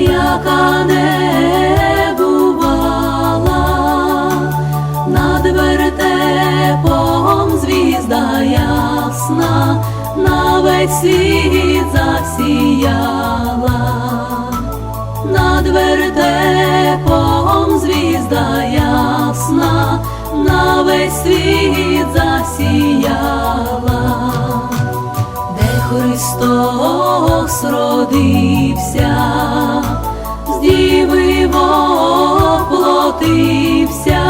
яка не бувала, над вертепом звізда ясна, на весь світ засіяла, над вертепом звізда ясна, на весь світ засіяла. Де Христос родився, воплотився,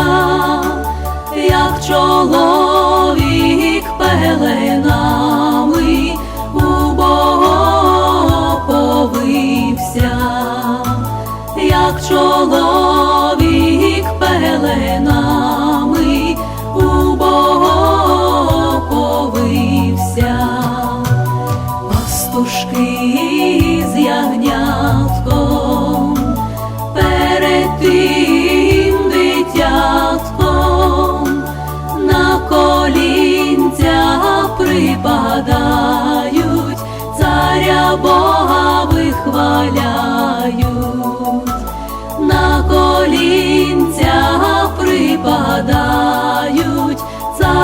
як чоловік пеленами у Бога повився, як чоловік пеленами у Бога повився. Пастушки з ягнятком, перед тим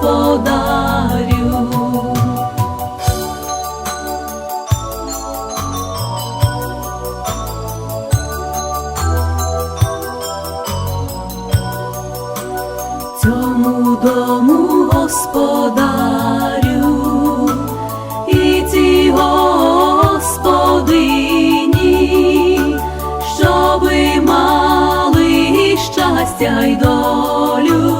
господарю. цьому дому господарю і цій господині, щоби мали щастя й долю,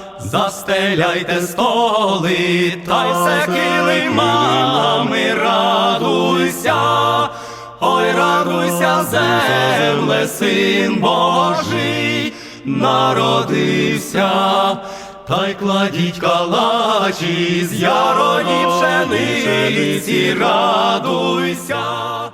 застеляйте столи, та й все килимами, радуйся, ой, радуйся, земле, син Божий, народився, та й кладіть калачі з яроні пшениці, радуйся.